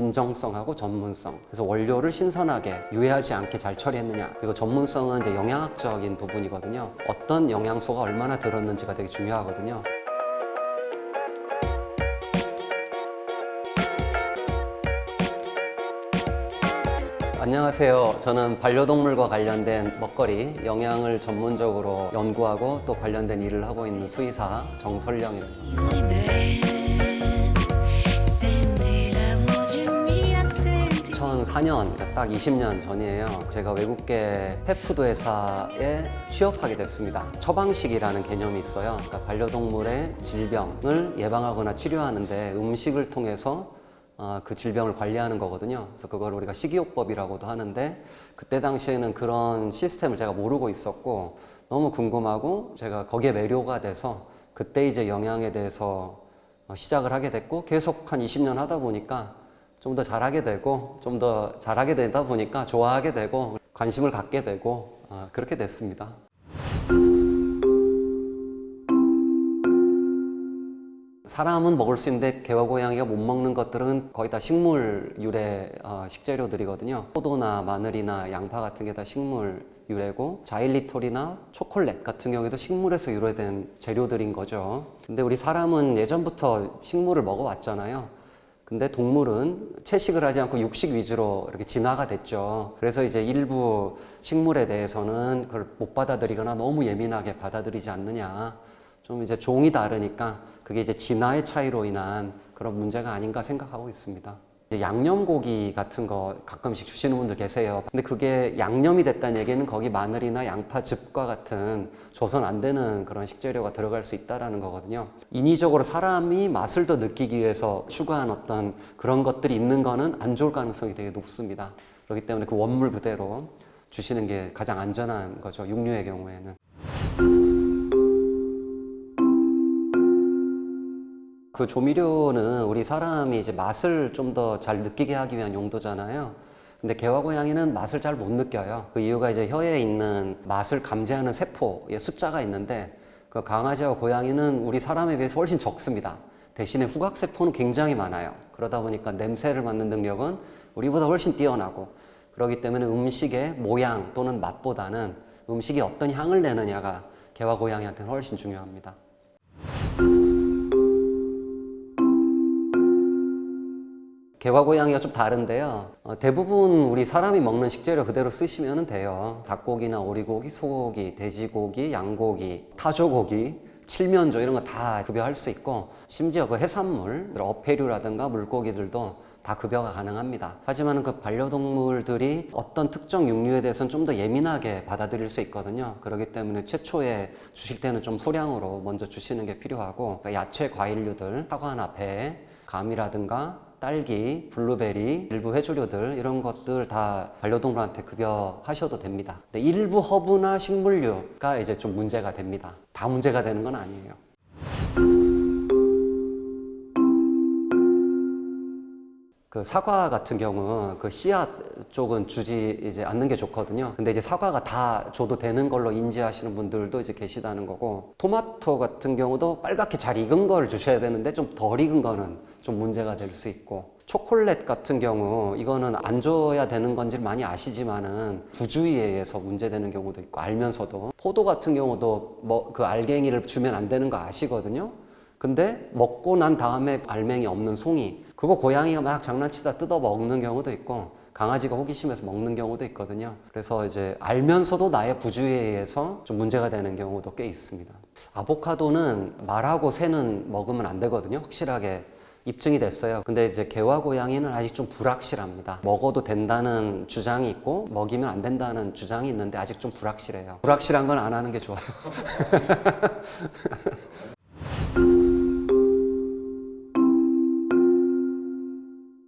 진정성하고 전문성. 그래서 원료를 신선하게 유해하지 않게 잘 처리했느냐. 그리고 전문성은 이제 영양학적인 부분이거든요. 어떤 영양소가 얼마나 들었는지가 되게 중요하거든요. 안녕하세요. 저는 반려동물과 관련된 먹거리, 영양을 전문적으로 연구하고 또 관련된 일을 하고 있는 수의사 정설령입니다. 2004년, 그러니까 딱 20년 전이에요. 제가 외국계 펫푸드 회사에 취업하게 됐습니다. 처방식이라는 개념이 있어요. 그러니까 반려동물의 질병을 예방하거나 치료하는데 음식을 통해서 어, 그 질병을 관리하는 거거든요. 그래서 그걸 우리가 식이요법이라고도 하는데 그때 당시에는 그런 시스템을 제가 모르고 있었고 너무 궁금하고 제가 거기에 매료가 돼서 그때 이제 영양에 대해서 어, 시작을 하게 됐고 계속 한 20년 하다 보니까 좀 더 잘하게 되고 좀 더 잘하게 되다 보니까 좋아하게 되고 관심을 갖게 되고 어, 그렇게 됐습니다. 사람은 먹을 수 있는데 개와 고양이가 못 먹는 것들은 거의 다 식물 유래 어, 식재료들이거든요. 포도나 마늘이나 양파 같은 게 다 식물 유래고 자일리톨이나 초콜릿 같은 경우에도 식물에서 유래된 재료들인 거죠. 근데 우리 사람은 예전부터 식물을 먹어왔잖아요. 근데 동물은 채식을 하지 않고 육식 위주로 이렇게 진화가 됐죠. 그래서 이제 일부 식물에 대해서는 그걸 못 받아들이거나 너무 예민하게 받아들이지 않느냐. 좀 이제 종이 다르니까 그게 이제 진화의 차이로 인한 그런 문제가 아닌가 생각하고 있습니다. 양념고기 같은 거 가끔씩 주시는 분들 계세요. 근데 그게 양념이 됐다는 얘기는 거기 마늘이나 양파 즙과 같은 조선 안 되는 그런 식재료가 들어갈 수 있다라는 거거든요. 인위적으로 사람이 맛을 더 느끼기 위해서 추가한 어떤 그런 것들이 있는 거는 안 좋을 가능성이 되게 높습니다. 그렇기 때문에 그 원물 그대로 주시는 게 가장 안전한 거죠. 육류의 경우에는. 그 조미료는 우리 사람이 이제 맛을 좀 더 잘 느끼게 하기 위한 용도잖아요. 근데 개와 고양이는 맛을 잘 못 느껴요. 그 이유가 이제 혀에 있는 맛을 감지하는 세포의 숫자가 있는데 그 강아지와 고양이는 우리 사람에 비해서 훨씬 적습니다. 대신에 후각 세포는 굉장히 많아요. 그러다 보니까 냄새를 맡는 능력은 우리보다 훨씬 뛰어나고 그렇기 때문에 음식의 모양 또는 맛보다는 음식이 어떤 향을 내느냐가 개와 고양이한테는 훨씬 중요합니다. 개와 고양이가 좀 다른데요. 어, 대부분 우리 사람이 먹는 식재료 그대로 쓰시면 돼요. 닭고기나 오리고기, 소고기, 돼지고기, 양고기, 타조고기, 칠면조 이런 거 다 급여할 수 있고 심지어 그 해산물, 어패류라든가 물고기들도 다 급여가 가능합니다. 하지만 그 반려동물들이 어떤 특정 육류에 대해서는 좀 더 예민하게 받아들일 수 있거든요. 그렇기 때문에 최초에 주실 때는 좀 소량으로 먼저 주시는 게 필요하고 그러니까 야채, 과일류들, 사과나 배, 감이라든가 딸기, 블루베리, 일부 해조류들 이런 것들 다 반려동물한테 급여하셔도 됩니다. 근데 일부 허브나 식물류가 이제 좀 문제가 됩니다. 다 문제가 되는 건 아니에요. 그 사과 같은 경우 그 씨앗 쪽은 주지 이제 않는 게 좋거든요. 근데 이제 사과가 다 줘도 되는 걸로 인지하시는 분들도 이제 계시다는 거고 토마토 같은 경우도 빨갛게 잘 익은 걸 주셔야 되는데 좀 덜 익은 거는 좀 문제가 될 수 있고 초콜릿 같은 경우 이거는 안 줘야 되는 건지 많이 아시지만은 부주의에 의해서 문제되는 경우도 있고 알면서도 포도 같은 경우도 뭐 그 알갱이를 주면 안 되는 거 아시거든요. 근데 먹고 난 다음에 알맹이 없는 송이 그거 고양이가 막 장난치다 뜯어 먹는 경우도 있고 강아지가 호기심에서 먹는 경우도 있거든요. 그래서 이제 알면서도 나의 부주의에 의해서 좀 문제가 되는 경우도 꽤 있습니다. 아보카도는 말하고 새는 먹으면 안 되거든요. 확실하게 입증이 됐어요. 근데 이제 개와 고양이는 아직 좀 불확실합니다. 먹어도 된다는 주장이 있고 먹이면 안 된다는 주장이 있는데 아직 좀 불확실해요. 불확실한 건 안 하는 게 좋아요.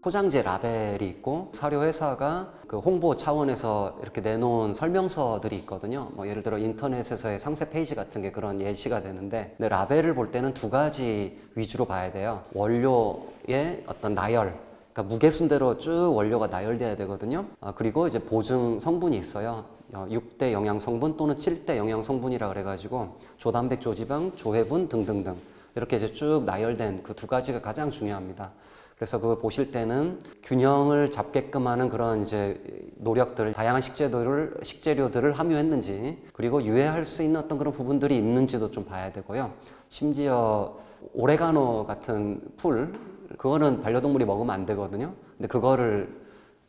포장재 라벨이 있고 사료 회사가 그 홍보 차원에서 이렇게 내놓은 설명서들이 있거든요. 뭐 예를 들어 인터넷에서의 상세 페이지 같은 게 그런 예시가 되는데 근데 라벨을 볼 때는 두 가지 위주로 봐야 돼요. 원료의 어떤 나열 그러니까 무게순대로 쭉 원료가 나열돼야 되거든요. 아, 그리고 이제 보증 성분이 있어요. 어, 6대 영양 성분 또는 7대 영양 성분이라 그래가지고 조단백, 조지방, 조해분 등등등 이렇게 이제 쭉 나열된 그 두 가지가 가장 중요합니다. 그래서 그거 보실 때는 균형을 잡게끔 하는 그런 이제 노력들, 다양한 식재료를 식재료들을 함유했는지, 그리고 유해할 수 있는 어떤 그런 부분들이 있는지도 좀 봐야 되고요. 심지어 오레가노 같은 풀, 그거는 반려동물이 먹으면 안 되거든요. 근데 그거를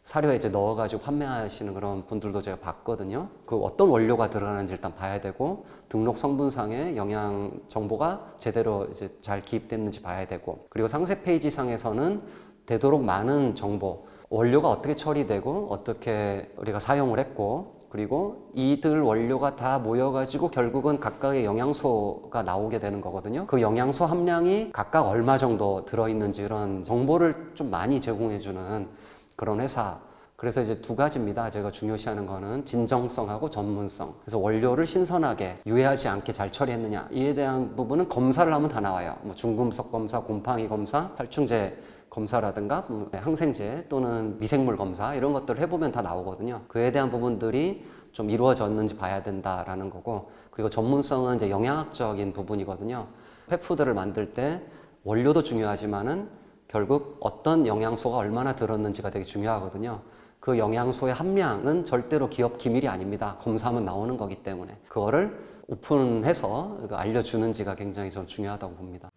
사료에 이제 넣어가지고 판매하시는 그런 분들도 제가 봤거든요. 그 어떤 원료가 들어가는지 일단 봐야 되고 등록 성분상의 영양 정보가 제대로 이제 잘 기입됐는지 봐야 되고 그리고 상세 페이지 상에서는 되도록 많은 정보, 원료가 어떻게 처리되고 어떻게 우리가 사용을 했고 그리고 이들 원료가 다 모여가지고 결국은 각각의 영양소가 나오게 되는 거거든요. 그 영양소 함량이 각각 얼마 정도 들어있는지 이런 정보를 좀 많이 제공해주는 그런 회사. 그래서 이제 두 가지입니다. 제가 중요시하는 거는 진정성하고 전문성. 그래서 원료를 신선하게 유해하지 않게 잘 처리했느냐 이에 대한 부분은 검사를 하면 다 나와요. 뭐 중금속 검사, 곰팡이 검사, 살충제 검사라든가 음, 항생제 또는 미생물 검사 이런 것들을 해보면 다 나오거든요. 그에 대한 부분들이 좀 이루어졌는지 봐야 된다라는 거고 그리고 전문성은 이제 영양학적인 부분이거든요. 펫푸드를 만들 때 원료도 중요하지만은 결국 어떤 영양소가 얼마나 들었는지가 되게 중요하거든요. 그 영양소의 함량은 절대로 기업 기밀이 아닙니다. 검사하면 나오는 거기 때문에 그거를 오픈해서 그 알려주는지가 굉장히 전 중요하다고 봅니다.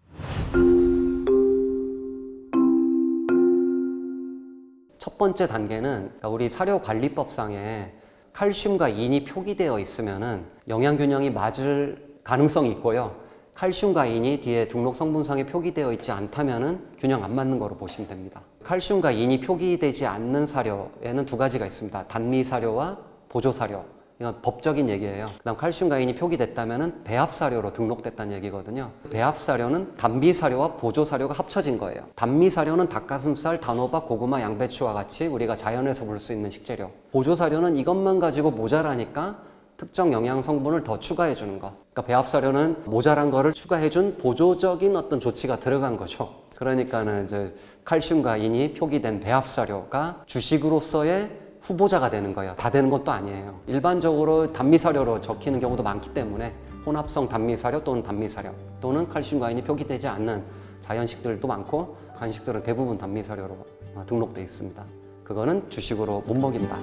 첫 번째 단계는 그러니까 우리 사료관리법상에 칼슘과 인이 표기되어 있으면은 영양 균형이 맞을 가능성이 있고요. 칼슘과 인이 뒤에 등록 성분상에 표기되어 있지 않다면은 균형 안 맞는 거로 보시면 됩니다. 칼슘과 인이 표기되지 않는 사료에는 두 가지가 있습니다. 단미 사료와 보조 사료. 이건 법적인 얘기예요. 그다음 칼슘과 인이 표기됐다면은 배합 사료로 등록됐다는 얘기거든요. 배합 사료는 단미 사료와 보조 사료가 합쳐진 거예요. 단미 사료는 닭가슴살, 단호박, 고구마, 양배추와 같이 우리가 자연에서 볼 수 있는 식재료. 보조 사료는 이것만 가지고 모자라니까 특정 영양 성분을 더 추가해 주는 거. 그러니까 배합 사료는 모자란 거를 추가해 준 보조적인 어떤 조치가 들어간 거죠. 그러니까는 이제 칼슘과 인이 표기된 배합 사료가 주식으로서의 후보자가 되는 거예요. 다 되는 것도 아니에요. 일반적으로 단미 사료로 적히는 경우도 많기 때문에 혼합성 단미 사료 또는 단미 사료 또는 칼슘과 인이 표기되지 않는 자연식들도 많고 간식들은 대부분 단미 사료로 어, 등록돼 있습니다. 그거는 주식으로 못 먹인다.